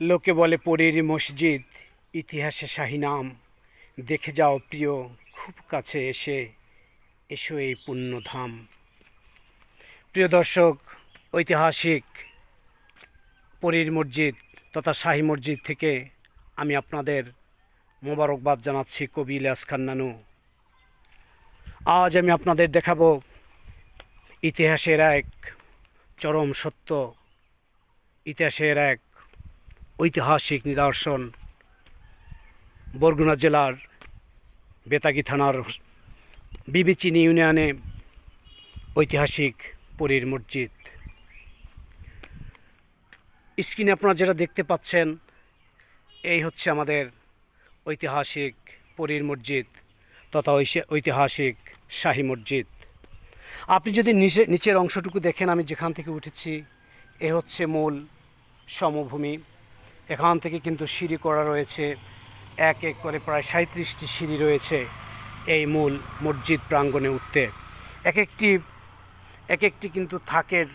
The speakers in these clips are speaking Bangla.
লোকে বলে পরের মসজিদ, ইতিহাসে শাহী নাম। দেখে যাও প্রিয়, খুব কাছে এসে এসো এই পুণ্যধাম। প্রিয় দর্শক, ঐতিহাসিক পরীর মসজিদ তথা শাহী মসজিদ থেকে আমি আপনাদের মোবারকবাদ জানাচ্ছি কবি ইলিয়াস খান্নানু আজ আমি আপনাদের দেখাবো ইতিহাসের এক চরম সত্য। ইতিহাসের এক ঐতিহাসিক নিদর্শন বরগুনা জেলার বেতাগী থানার বিবিচিনি ইউনিয়নে ঐতিহাসিক পরীর মসজিদ। স্ক্রিনে আপনারা যেটা দেখতে পাচ্ছেন, এই হচ্ছে আমাদের ঐতিহাসিক পরীর মসজিদ তথা ঐতিহাসিক শাহী মসজিদ। আপনি যদি নিচে, নিচের অংশটুকু দেখেন, আমি যেখান থেকে উঠেছি, এ হচ্ছে মূল সমভূমি। এখান থেকে কিন্তু সিঁড়ি করা রয়েছে। এক এক করে প্রায় সাঁত্রিশটি সিঁড়ি রয়েছে এই মূল মসজিদ প্রাঙ্গণে উঠতে। এক একটি এক একটি কিন্তু থাকের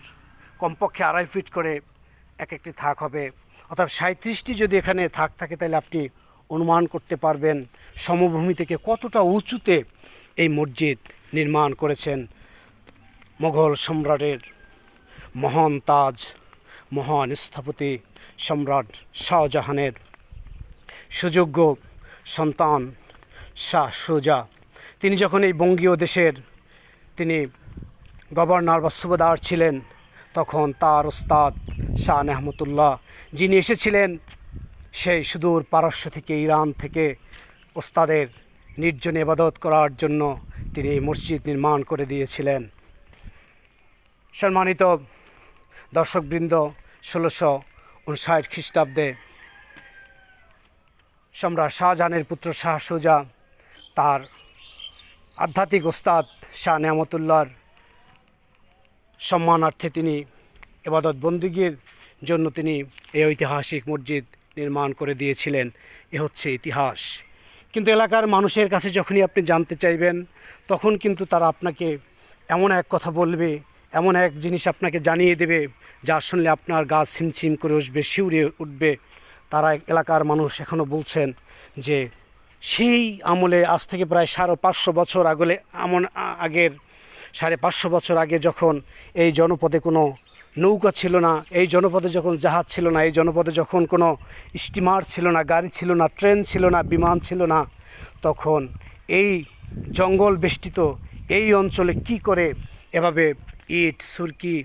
কমপক্ষে আড়াই ফিট করে এক একটি থাক হবে। অর্থাৎ সাঁত্রিশটি যদি এখানে থাক থাকে, তাহলে আপনি অনুমান করতে পারবেন সমভূমি থেকে কতটা উঁচুতে এই মসজিদ নির্মাণ করেছেন। মোগল সম্রাটের মহান তাজ, মহান স্থপতি সম্রাট শাহজাহানের। সুযোগ্য সন্তান শাহ সুজা। তিনি যখন এই বঙ্গীয় দেশের তিনি গভর্নর বা সুবেদার ছিলেন, তখন তার ওস্তাদ শাহ নেহমতুল্লাহ, যিনি এসেছিলেন সেই সুদূর পারস্য থেকে ইরান থেকে ওস্তাদের নির্জন ইবাদত করার জন্য তিনি এই মসজিদ নির্মাণ করে দিয়েছিলেন। সম্মানিত দর্শকবৃন্দ, ষোলোশো উনষাট খ্রিস্টাব্দে সম্রাট শাহজাহানের পুত্র শাহ সুজা, তার আধ্যাত্মিক ওস্তাদ শাহ নিয়ামতুল্লাহর সম্মানার্থে তিনি এবাদত বন্দীগীর জন্য তিনি এই ঐতিহাসিক মসজিদ নির্মাণ করে দিয়েছিলেন। এ হচ্ছে ইতিহাস। কিন্তু এলাকার মানুষের কাছে যখনই আপনি জানতে চাইবেন, তখন কিন্তু তারা আপনাকে এমন এক কথা বলবে এমন এক জিনিস আপনাকে জানিয়ে দেবে, যা শুনলে আপনার গা ছিমছিম করে উঠবে, শিউরে উঠবে। তারা এলাকার মানুষ এখনও বলছেন যে, সেই আমলে আজ থেকে প্রায় সাড়ে পাঁচশো বছর আগলে এমন আগের সাড়ে পাঁচশো বছর আগে যখন এই জনপদে কোনো নৌকা ছিল না, এই জনপদে যখন জাহাজ ছিল না, এই জনপদে যখন কোনো স্টিমার ছিল না, গাড়ি ছিল না, ট্রেন ছিল না, বিমান ছিল না, তখন এই জঙ্গল বেষ্টিত এই অঞ্চলে কি করে এভাবে ইট, সুরকি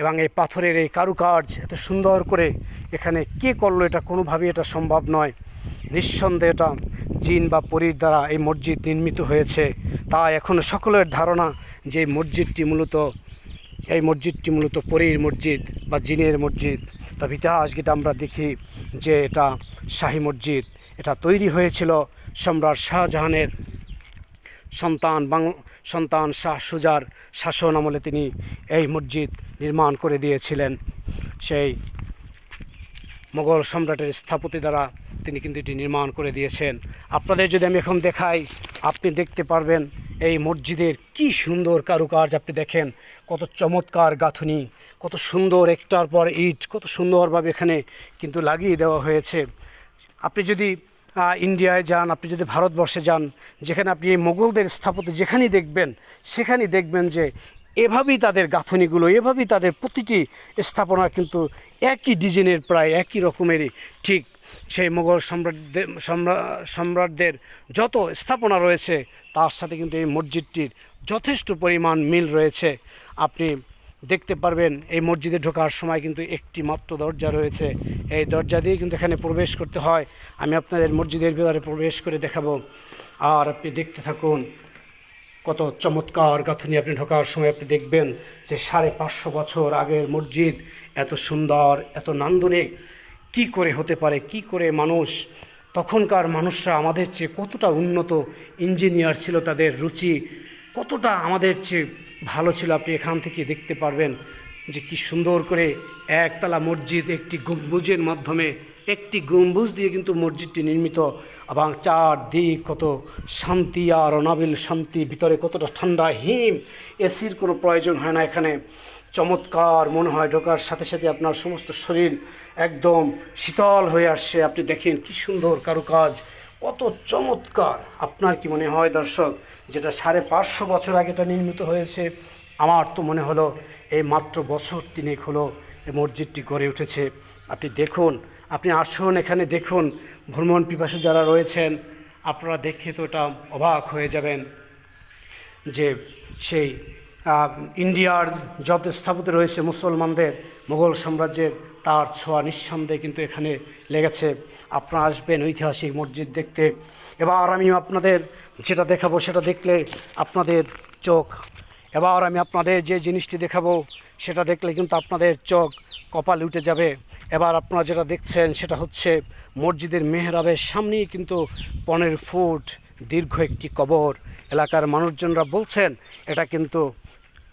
এবং এই পাথরের এই কারুকার্য এত সুন্দর করে এখানে কে করল এটা কোনোভাবেই এটা সম্ভব নয়। নিঃসন্দেহে এটা জিন বা পরীর দ্বারা এই মসজিদ নির্মিত হয়েছে। তা এখনও সকলের ধারণা যে মসজিদটি মূলত, এই মসজিদটি মূলত পরীর মসজিদ বা জিনের মসজিদ। তবে ইতিহাস গীতা আমরা দেখি যে এটা শাহী মসজিদ। এটা তৈরি হয়েছিল সম্রাট শাহজাহানের সন্তান সন্তান শাহ সুজার শাসন আমলে তিনি এই মসজিদ নির্মাণ করে দিয়েছিলেন। সেই মোগল সম্রাটের স্থাপতি দ্বারা তিনি কিন্তু এটি নির্মাণ করে দিয়েছেন। আপনাদের যদি আমি এখন দেখাই, আপনি দেখতে পারবেন এই মসজিদের কি সুন্দর কারুকার্য আপনি দেখেন। কত চমৎকার গাঁথুনি, কত সুন্দর একটার পর ইট, কত সুন্দরভাবে এখানে কিন্তু লাগিয়ে দেওয়া হয়েছে। আপনি যদি ইন্ডিয়ায় যান, আপনি যদি ভারতবর্ষে যান, যেখানে আপনি এই মোগলদের স্থাপত্য যেখানেই দেখবেন, সেখানেই দেখবেন যে এভাবেই তাদের গাঁথনিগুলো, এভাবেই তাদের প্রতিটি স্থাপনা কিন্তু একই ডিজাইনের, প্রায় একই রকমেরই। ঠিক সেই মোগল সম্রাটদের, সম্রা- সম্রাটদের যত স্থাপনা রয়েছে, তার সাথে কিন্তু এই মসজিদটির যথেষ্ট পরিমাণ মিল রয়েছে। আপনি দেখতে পারবেন, এই মসজিদে ঢোকার সময় কিন্তু একটি মাত্র দরজা রয়েছে। এই দরজা দিয়ে কিন্তু এখানে প্রবেশ করতে হয়। আমি আপনাদের মসজিদের ভিতরে প্রবেশ করে দেখাবো। আর আপনি দেখতে থাকুন, কত চমৎকার গাঁথুনি আপনি ঢোকার সময় আপনি দেখবেন যে সাড়ে পাঁচশো বছর আগের মসজিদ এত সুন্দর, এত নান্দনিক। কি করে হতে পারে, কি করে মানুষ? তখনকার মানুষরা আমাদের চেয়ে কতটা উন্নত, ইঞ্জিনিয়ার ছিল তাদের রুচি, কতটা আমাদের চেয়ে ভালো ছিল, আপনি এখান থেকে দেখতে পারবেন যে কি সুন্দর করে একতলা মসজিদ, একটি গম্বুজের মাধ্যমে, একটি গম্বুজ দিয়ে কিন্তু মসজিদটি নির্মিত এবং চার দিক কত শান্তি আর অনাবিল শান্তি, ভিতরে কতটা ঠান্ডা, হিম, এসির কোনো প্রয়োজন হয় না এখানে। চমৎকার মনে হয় ঢোকার সাথে সাথে আপনার সমস্ত শরীর একদম শীতল হয়ে আসছে। আপনি দেখেন কি সুন্দর কারুকাজ কত চমৎকার। আপনার কি মনে হয় দর্শক, যেটা সাড়ে পাঁচশো বছর আগে এটা নির্মিত হয়েছে, আমার তো মনে হলো এই মাত্র বছর তিনেক হলো এই মসজিদটি গড়ে উঠেছে। আপনি দেখুন, আপনি আসুন, এখানে দেখুন, ভ্রমণ পিপাসু যারা রয়েছেন, আপনারা দেখে তো এটা অবাক হয়ে যাবেন যে সেই ইন্ডিয়ার যত স্থাপিত রয়েছে মুসলমানদের মুঘল সাম্রাজ্যের, তার ছোঁয়া নিঃসন্দেহে কিন্তু এখানে লেগেছে। আপনারা আসবেন ঐতিহাসিক মসজিদ দেখতে। এবার আমি আপনাদের যেটা দেখাবো সেটা দেখলে আপনাদের চোখ। এবার আমি আপনাদের যে জিনিসটি দেখাবো সেটা দেখলে কিন্তু আপনাদের চোখ কপাল উঠে যাবে। এবার আপনারা যেটা দেখছেন সেটা হচ্ছে মসজিদের মেহরাবের সামনেই কিন্তু পনেরো ফুট দীর্ঘ একটি কবর। এলাকার মানুষজনরা বলছেন, এটা কিন্তু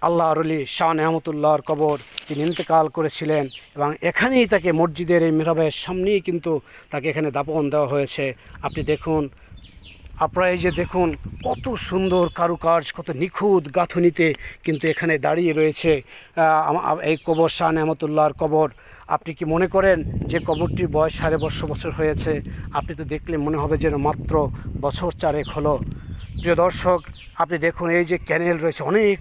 আল্লাহ আরলি শাহ নেহমতুল্লাহর কবর তিনি ইন্তেকাল করেছিলেন এবং এখানেই তাকে মসজিদের এই মেহরাবের সামনেই কিন্তু তাকে এখানে দাপন দেওয়া হয়েছে। আপনি দেখুন, আপনারা এই যে দেখুন, কত সুন্দর কারুকাজ কত নিখুঁত গাঁথনিতে কিন্তু এখানে দাঁড়িয়ে রয়েছে এই কবর শাহ নেহমতুল্লাহর কবর। আপনি কি মনে করেন যে কবরটির বয়স সাড়ে বর্ষ বছর হয়েছে? আপনি তো দেখলে মনে হবে যেন মাত্র বছর চারেক হলো। প্রিয় দর্শক আপনি দেখুন, এই যে ক্যানেল রয়েছে অনেক,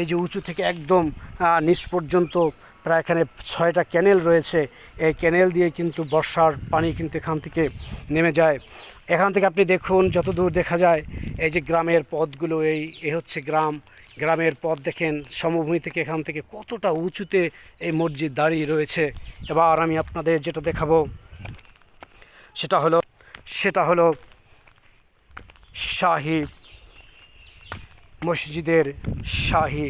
এই যে উঁচু থেকে একদম নিচ পর্যন্ত প্রায় এখানে ছয়টা ক্যানেল রয়েছে। এই ক্যানেল দিয়ে কিন্তু বর্ষার পানি কিন্তু এখান থেকে নেমে যায়। এখান থেকে আপনি দেখুন যত দূর দেখা যায়, এই যে গ্রামের পথগুলো, এই, এ হচ্ছে গ্রাম। গ্রামের পথ দেখেন, সমভূমি থেকে এখান থেকে কতটা উঁচুতে এই মসজিদ দাঁড়িয়ে রয়েছে। এবার আমি আপনাদের যেটা দেখাবো, সেটা হলো সেটা হলো শাহী মসজিদের শাহী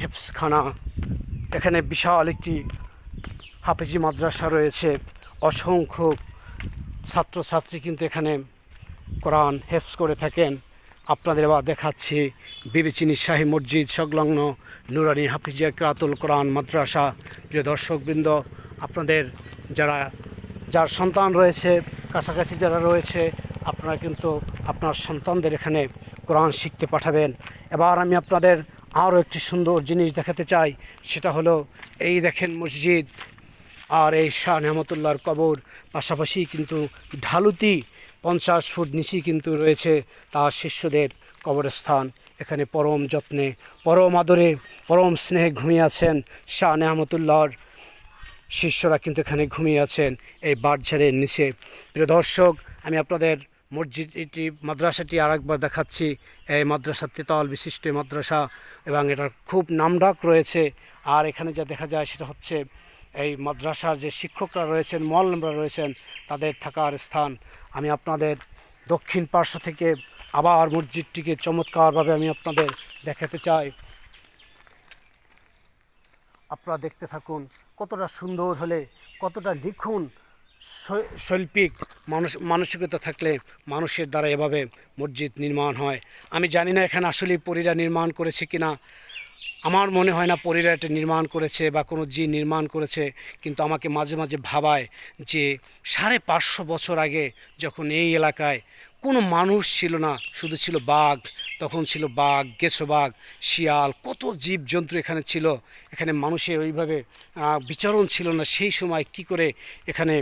হেফসখানা এখানে বিশাল একটি হাফেজি মাদ্রাসা রয়েছে। অসংখ্য ছাত্রছাত্রী কিন্তু এখানে কোরআন হেফস করে থাকেন। আপনাদের এবার দেখাচ্ছি বিবেচিনী শাহী মসজিদ সংলগ্ন নুরানি হাফিজিয়া ক্রাতুল কোরআন মাদ্রাসা। প্রিয় দর্শকবৃন্দ, আপনাদের যারা, যার সন্তান রয়েছে, কাছাকাছি যারা রয়েছে, আপনারা কিন্তু আপনার সন্তানদের এখানে কোরআন শিখতে পাঠাবেন। এবার আমি আপনাদের আরও একটি সুন্দর জিনিস দেখাতে চাই, সেটা হলো, এই দেখেন মসজিদ আর এই শাহ নেহমতুল্লাহর কবর, পাশাপাশি কিন্তু ঢালুতি পঞ্চাশ ফুট নিচেই কিন্তু রয়েছে তার শিষ্যদের কবরস্থান। এখানে পরম যত্নে, পরম আদরে, পরম স্নেহে ঘুমিয়ে আছেন শাহ নেহমতুল্লাহর শিষ্যরা কিন্তু এখানে ঘুমিয়ে আছেন এই বাঁটঝাড়ের নিচে। প্রিয় দর্শক, আমি আপনাদের মসজিদ এটি মাদ্রাসাটি আরেকবার দেখাচ্ছি। এই মাদ্রাসা তেতাল বিশিষ্ট মাদ্রাসা এবং এটার খুব নামডাক রয়েছে। আর এখানে যা দেখা যায় সেটা হচ্ছে এই মাদ্রাসার যে শিক্ষকরা রয়েছেন মলমরা রয়েছেন, তাদের থাকার স্থান। আমি আপনাদের দক্ষিণ পার্শ্ব থেকে আবার মসজিদটিকে চমৎকারভাবে আমি আপনাদের দেখাতে চাই। আপনারা দেখতে থাকুন কতটা সুন্দর হলে, কতটা নিখুন শৈ- শৈল্পিক মানস মানসিকতা থাকলে মানুষের দ্বারা এভাবে মসজিদ নির্মাণ হয়। আমি জানি না এখানে আসলে পরীরা নির্মাণ করেছে কি না আমার মনে হয় না পরীরা এটা নির্মাণ করেছে বা কোনো জি নির্মাণ করেছে, কিন্তু আমাকে মাঝে মাঝে ভাবায় যে সাড়ে পাঁচশো বছর আগে যখন এই এলাকায় কোনো মানুষ ছিল না, শুধু ছিল বাঘ, তখন ছিল বাঘ গেছো বাঘ শিয়াল, কত জীবজন্তু এখানে ছিল। এখানে মানুষের ওইভাবে বিচরণ ছিল না। সেই সময় কি করে এখানে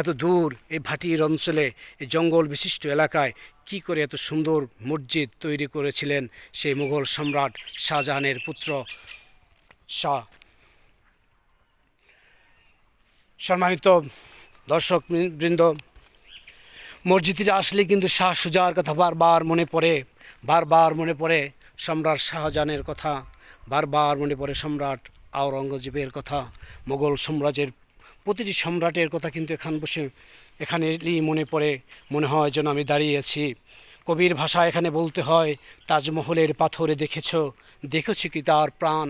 এত দূর, এই ভাটির অঞ্চলে, এই জঙ্গল বিশিষ্ট এলাকায়, কি করে এত সুন্দর মসজিদ তৈরি করেছিলেন সেই মুঘল সম্রাট শাহজাহানের পুত্র শাহ? সম্মানিত দর্শক বৃন্দ মসজিদে আসলে কিন্তু শাহ সুজার কথা বারবার মনে পড়ে, বারবার মনে পড়ে সম্রাট শাহজাহানের কথা, বারবার মনে পড়ে সম্রাট আওরঙ্গজেবের কথা, মোগল সাম্রাজ্যের প্রতিটি সম্রাটের কথা কিন্তু এখান বসে, এখানে মনে পড়ে, মনে হয় যেন আমি দাঁড়িয়ে আছি। কবির ভাষা এখানে বলতে হয়, তাজমহলের পাথরে দেখেছ দেখেছ কি তার প্রাণ?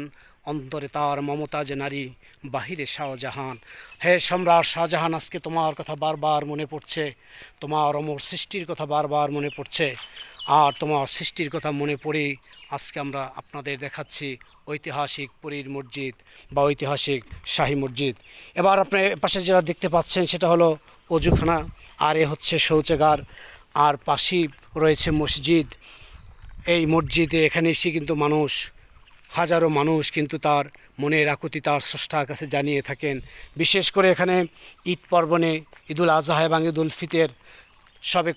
অন্তরে তার মমতাজ নারী, বাহিরে শাহজাহান। হে সম্রাট শাহজাহান, আজকে তোমার কথা বারবার মনে পড়ছে। তোমার অমর সৃষ্টির কথা বারবার মনে পড়ছে। আর তোমার সৃষ্টির কথা মনে পড়ে আজকে আমরা আপনাদের দেখাচ্ছি ঐতিহাসিক পুরীর মসজিদ বা ঐতিহাসিক শাহী মসজিদ। এবার আপনি পাশে যেটা দেখতে পাচ্ছেন সেটা হলো অজুখানা, আর এ হচ্ছে শৌচাগার, আর পাশেই রয়েছে মসজিদ। এই মসজিদে এখানে এসে কিন্তু মানুষ হাজারো মানুষ কিন্তু তার মনের আকুতি তার স্রষ্টার কাছে জানিয়ে থাকেন। বিশেষ করে এখানে ঈদ পর্বণে ঈদুল আজহা এবং ঈদুল ফিতের সবে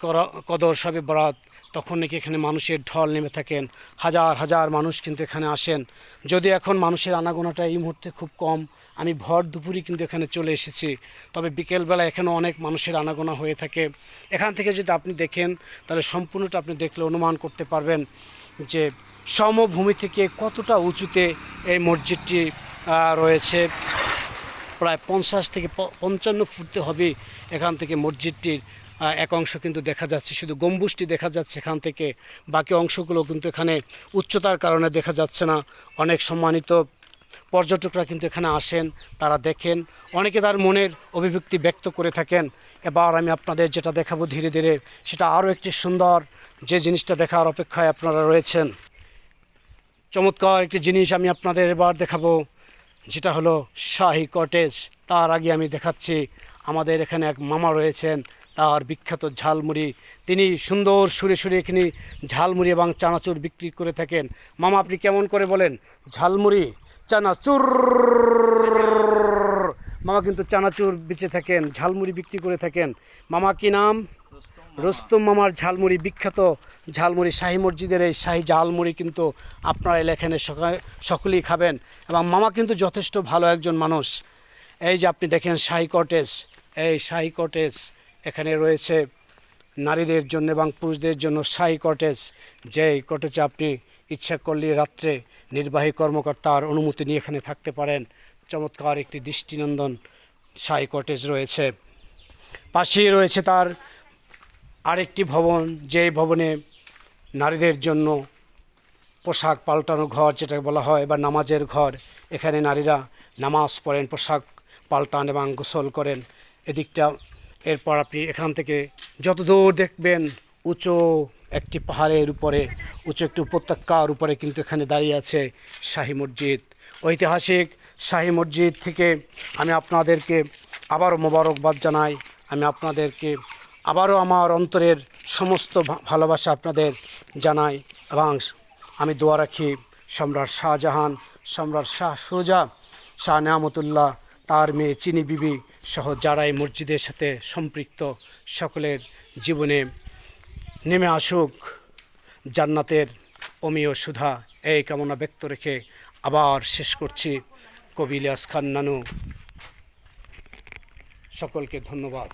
কদর, সবে বরাত, তখন নাকি এখানে মানুষের ঢল নেমে থাকেন। হাজার হাজার মানুষ কিন্তু এখানে আসেন। যদি এখন মানুষের আনাগোনাটা এই মুহূর্তে খুব কম, আমি ভর দুপুরই কিন্তু এখানে চলে এসেছি। তবে বিকেলবেলা এখানে অনেক মানুষের আনাগোনা হয়ে থাকে। এখান থেকে যদি আপনি দেখেন, তাহলে সম্পূর্ণটা আপনি দেখলে অনুমান করতে পারবেন যে সমভূমি থেকে কতটা উঁচুতে এই মসজিদটি রয়েছে? প্রায় পঞ্চাশ থেকে পঞ্চান্ন ফুটতে হবে এখান থেকে মসজিদটির এক অংশ কিন্তু দেখা যাচ্ছে। শুধু গম্বুজটি দেখা যাচ্ছে এখান থেকে, বাকি অংশগুলো কিন্তু এখানে উচ্চতার কারণে দেখা যাচ্ছে না। অনেক সম্মানিত পর্যটকরা কিন্তু এখানে আসেন, তারা দেখেন। অনেকে তার মনের অভিব্যক্তি ব্যক্ত করে থাকেন। এবার আমি আপনাদের যেটা দেখাবো ধীরে ধীরে, সেটা আরও একটি সুন্দর যে জিনিসটা দেখার অপেক্ষায় আপনারা রয়েছেন। চমৎকার একটি জিনিস আমি আপনাদের এবার দেখাবো, যেটা হলো শাহী কটেজ তার আগে আমি দেখাচ্ছি, আমাদের এখানে এক মামা রয়েছেন, তার বিখ্যাত ঝালমুড়ি। তিনি সুন্দর সুরে সুরে এখানে ঝালমুড়ি এবং চানাচুর বিক্রি করে থাকেন। মামা, আপনি কেমন করে বলেন? ঝালমুড়ি, চানাচুর। মামা কিন্তু চানাচুর বেঁচে থাকেন, ঝালমুড়ি বিক্রি করে থাকেন। মামা, কি নাম? রুস্তম মামার ঝালমুড়ি, বিখ্যাত ঝালমুড়ি, শাহি মসজিদের এই শাহী ঝালমুড়ি কিন্তু আপনারা এখানে সকলেই খাবেন। এবং মামা কিন্তু যথেষ্ট ভালো একজন মানুষ। এই যে আপনি দেখেন শাহী কটেজ, এই শাহী কটেজ এখানে রয়েছে নারীদের জন্য এবং পুরুষদের জন্য শাহী কটেজ। যেই কটেজে আপনি ইচ্ছা করলে রাত্রে নির্বাহী কর্মকর্তার অনুমতি নিয়ে এখানে থাকতে পারেন। চমৎকার একটি দৃষ্টিনন্দন শাহী কটেজ রয়েছে। পাশেই রয়েছে তার আরেকটি ভবন যে ভবনে নারীদের জন্য পোশাক পাল্টানো ঘর যেটা বলা হয় বা নামাজের ঘর, এখানে নারীরা নামাজ পড়েন, পোশাক পাল্টান এবং গোসল করেন। এদিকটা এরপর আপনি এখান থেকে যত দূর দেখবেন উঁচু একটি পাহাড়ের উপরে, উঁচু একটি উপত্যকার উপরে কিন্তু এখানে দাঁড়িয়ে আছে শাহী মসজিদ। ঐতিহাসিক শাহী মসজিদ থেকে আমি আপনাদেরকে আবারও মোবারকবাদ জানাই। আমি আপনাদেরকে আবারও আমার অন্তরের সমস্ত ভালোবাসা আপনাদের জানাই এবং আমি দোয়া রাখি সম্রাট শাহজাহান, সম্রাট শাহ সুজা, শাহ নিয়ামতুল্লাহ, তার মেয়ে, চিনি বিবি সহ যারা এই মসজিদের সাথে সম্পৃক্ত, সকলের জীবনে নেমে আসুক, জান্নাতের অমীয় সুধা। এই কামনা ব্যক্ত রেখে আবার শেষ করছি। কবি ইলিয়াস খান নানু, সকলকে ধন্যবাদ।